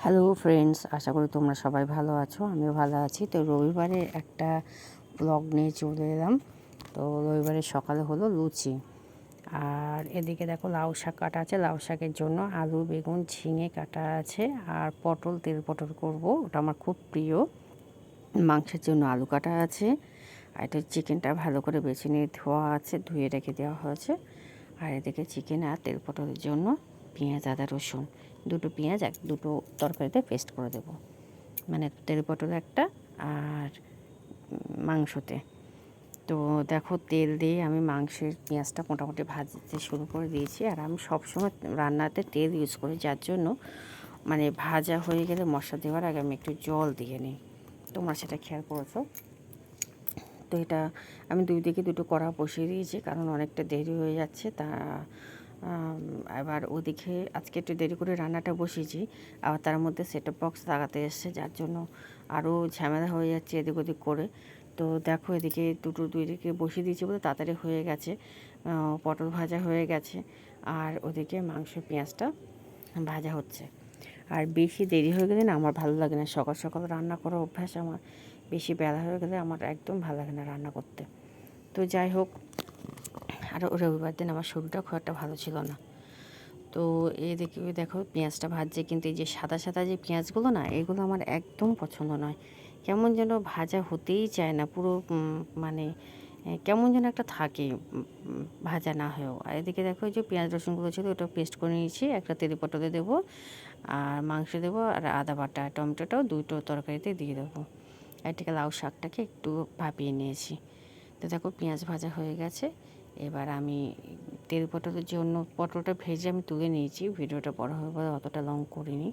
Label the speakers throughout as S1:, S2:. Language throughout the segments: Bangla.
S1: হ্যালো ফ্রেন্ডস আশা করি তোমরা সবাই ভালো আছো। আমিও ভালো আছি। তো রবিবারে একটা ব্লগ নিয়ে চলে এলাম। তো রবিবারে সকালে হলো লুচি। আর এদিকে দেখো লাউ শাক কাটা আছে। লাউ শাকের জন্য আলু, বেগুন, ঝিঙে কাটা আছে। আর পটল, তেল পটল করব। ওটা আমার খুব প্রিয়। মাংসের জন্য আলু কাটা আছে। আর এটা চিকেনটা ভালো করে বেছে নিয়ে ধোয়া আছে, ধুয়ে রেখে দেওয়া হয়েছে। আর এদিকে চিকেন আর তেল পটলের জন্য পেঁয়াজ, আদা, রসুন। দুটো পেঁয়াজ, এক, দুটো তরকারিতে পেস্ট করে দেব। মানে তেল পটল একটা আর মাংসতে। তো দেখো তেল দিয়ে আমি মাংসের পেঁয়াজটা মোটামুটি ভাজতে শুরু করে দিয়েছি আর আমি সবসময় রান্নাতে তেল ইউজ করি, যার জন্য মানে ভাজা হয়ে গেলে মশলা দেওয়ার আগে আমি একটু জল দিয়ে নিই। তোমরা সেটা খেয়াল করেছ? তো এটা আমি দুই দিকে দুটো কড়া বসিয়ে দিয়েছি, কারণ অনেকটা দেরি হয়ে যাচ্ছে, তা এবার ওদিকে আজকে একটু দেরি করে রান্নাটা বসিয়েছি, আবার তার মধ্যে সেটআপ বক্স লাগাতে এসছে, যার জন্য আরও ঝামেলা হয়ে যাচ্ছে এদিক ওদিক করে। তো দেখো এদিকে দুটো দুই দিকে বসিয়ে দিয়েছি বলে তাড়াতাড়ি হয়ে গেছে পটল ভাজা হয়ে গেছে, আর ওদিকে মাংস পেঁয়াজটা ভাজা হচ্ছে। আর বেশি দেরি হয়ে গেলে না আমার ভালো লাগে না, সকাল সকাল রান্না করার অভ্যাস আমার, বেশি বেলা হয়ে গেলে আমার একদম ভালো লাগে না রান্না করতে। তো যাই হোক আর রবিবার দিন আমার শরীরটা খুব একটা ভালো ছিল না। তো এই দেখে পেঁয়াজটা ভাজছে কিন্তু এই যে সাদা সাদা যে পেঁয়াজগুলো না, এগুলো আমার একদম পছন্দ নয়। কেমন যেন ভাজা হতেই চায় না, পুরো মানে কেমন যেন একটা থাকে ভাজা না হয়েও। আর এদিকে দেখো যে পেঁয়াজ রসুনগুলো ছিল ওটা পেস্ট করে নিয়েছি, একটা তেলি পটলে দেবো আর মাংস দেবো আর আদা বাটা, টমেটোটাও দুটো তরকারিতে দিয়ে দেবো। এটাকে লাউ শাকটাকে একটু ভাপিয়ে নিয়েছি। তো দেখো পেঁয়াজ ভাজা হয়ে গেছে। এবার আমি তেল পটলের জন্য পটলটা ভেজে আমি তুলে নিয়েছি। ভিডিওটা বড় হয়ে বলে অতটা লং করিনি।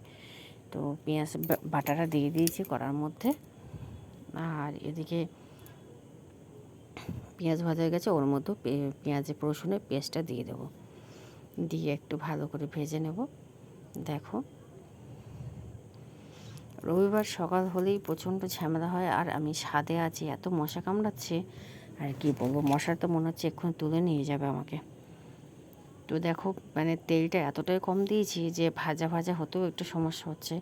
S1: তো পেঁয়াজ বাটাটা দিয়ে দিয়েছি করার মধ্যে। আর এদিকে পেঁয়াজ ভাজা হয়ে গেছে, ওর মধ্যে পেঁয়াজে রসুনের পেস্টটা দিয়ে দেব। দিয়ে একটু ভালো করে ভেজে নেব। দেখো। রবিবার সকাল হলেই প্রচণ্ড ঝামেলা হয়, আর আমি ছাদে আছি, এত মশা কামড়াচ্ছে। আর কি বলব, মশার তো মনে হচ্ছে এক্ষুনি তুলে নিয়ে যাবে আমাকে। তো দেখো মানে তেলটা এতটাই কম দিয়েছি যে ভাজা ভাজা হতেও একটু সমস্যা হচ্ছে।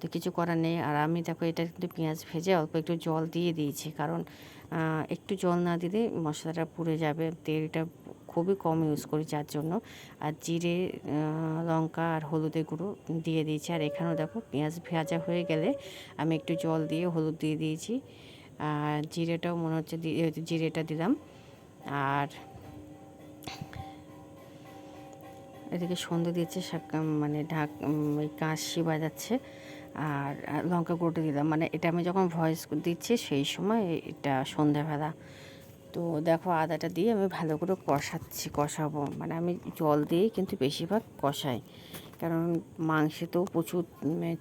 S1: তো কিছু করার নেই। আর আমি দেখো, এটা কিন্তু পেঁয়াজ ভেজে অল্প একটু জল দিয়ে দিয়েছি। কারণ একটু জল না দিলে মশলাটা পুড়ে যাবে। তেলটা খুবই কম ইউজ করি যার জন্য। আর জিরে লঙ্কা আর হলুদের গুঁড়ো দিয়ে দিয়েছি। আর এখানেও দেখো, পেঁয়াজ ভাজা হয়ে গেলে আমি একটু জল দিয়ে হলুদ দিয়ে দিয়েছি। আর জিরেটাও মনে হচ্ছে জিরেটা দিলাম। আর এদিকে সন্ধে দিয়েছে মানে ঢাক ওই কাশি বাজাচ্ছে। আর লঙ্কা গুঁড়োটা দিলাম। মানে এটা আমি যখন ভয়েস দিচ্ছি সেই সময় এটা সন্ধ্যাবেলা। তো দেখো আদাটা দিয়ে আমি ভালো করে কষাচ্ছি, কষাবো। মানে আমি জল দিয়েই কিন্তু বেশিরভাগ কষাই। কারণ মাংসে তো প্রচুর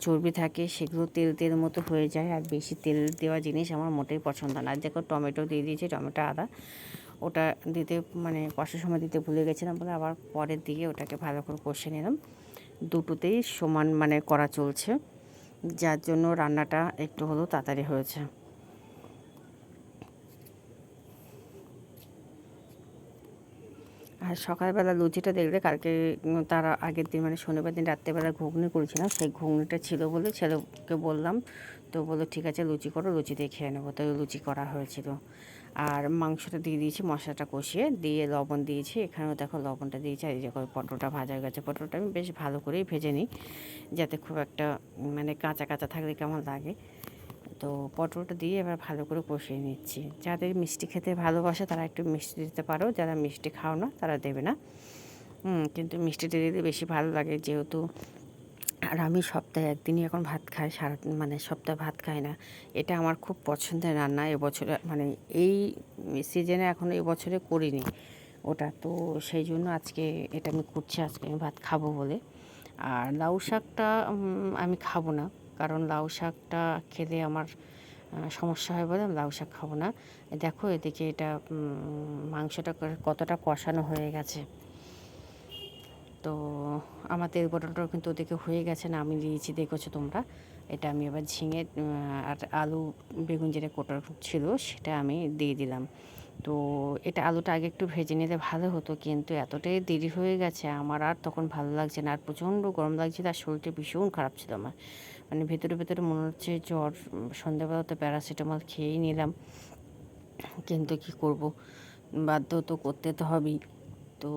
S1: চর্বি থাকে, সেগুলো তেল তেল মতো হয়ে যায়। আর বেশি তেল দেওয়া জিনিস আমার মোটেই পছন্দ না। আর দেখো টমেটো দিয়ে দিয়েছি, টমেটো আদা। ওটা দিতে মানে কষার সময় দিতে ভুলে গেছিলাম বলে আবার পরের দিকে ওটাকে ভালো করে কষে নিলাম। দুটোতেই সমান মানে করা চলছে। যার জন্য রান্নাটা একটু হলেও তাড়াতাড়ি হয়েছে। আর সকালবেলা লুচিটা দেখলে কালকে তার আগের দিন মানে শনিবার দিন রাত্রেবেলা ঘুগনি করেছিলাম, সেই ঘুগনিটা ছিল বলে ছেলেকে বললাম, তো বলল, ঠিক আছে, লুচি করো, লুচি দিয়ে খেয়ে নেব। তো লুচি করা হয়েছিল। আর মাংসটা দিয়ে দিয়েছি, মশলাটা কষিয়ে দিয়ে লবণ দিয়েছি। এখানেও দেখো লবণটা দিয়েছি, আর এই যে পটলটা ভাজা গেছে। পটলটা আমি বেশ ভালো করেই ভেজে নিই, যাতে খুব একটা মানে কাঁচা কাঁচা থাকলে কেমন লাগে। তো পটলটা দিয়ে এবার ভালো করে কষিয়ে নিচ্ছি। যাদের মিষ্টি খেতে ভালোবাসে তারা একটু মিষ্টি দিতে পারো, যারা মিষ্টি খাও না তারা দেবে না। কিন্তু মিষ্টিটা দিতে বেশি ভালো লাগে যেহেতু আর আমি সপ্তাহে একদিনই এখন ভাত খাই, সারা মানে সপ্তাহে ভাত খাই না। এটা আমার খুব পছন্দের রান্না এবছরে মানে এই সিজনে এখন এবছরে করিনি ওটা। তো সেই জন্য আজকে এটা আমি করছি, আজকে আমি ভাত খাব বলে। আর লাউ শাকটা আমি খাব না। কারণ লাউ শাকটা খেলে আমার সমস্যা হয় বলে লাউ শাক খাব না। দেখো এদিকে এটা মাংসটা কতটা কষানো হয়ে গেছে। তো আমার তেল পটলটাও কিন্তু ওদিকে হয়ে গেছে না, আমি দিয়েছি দেখেছ তোমরা? এটা আমি এবার ঝিঙে আর আলু বেগুন যেটা কোটার ছিল সেটা আমি দিয়ে দিলাম। তো এটা আলুটা আগে একটু ভেজে নিলে ভালো হতো, কিন্তু এতটাই দেরি হয়ে গেছে আমার আর তখন ভালো লাগছে না, আর প্রচণ্ড গরম লাগছিল আর শরীরটা ভীষণ খারাপ ছিল আমার। মানে ভেতরে ভেতরে মনে হচ্ছে জ্বর সন্ধ্যাবেলা তো প্যারাসিটামল খেয়েই নিলাম, কিন্তু কি করব? বাধ্য তো করতে তো হবেই। তো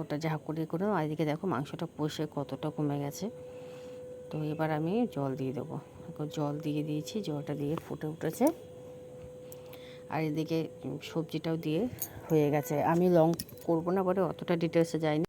S1: ওটা যা করে করে এদিকে দেখো মাংসটা কষে কতটা কমে গেছে। তো এবার আমি জল দিয়ে দেবো। জল দিয়ে দিয়েছি, জলটা দিয়ে ফুটে উঠেছে। আর এদিকে সবজিটাও দিয়ে হয়ে গেছে। আমি লং করব না পরে অতটা ডিটেলসে যাইনি।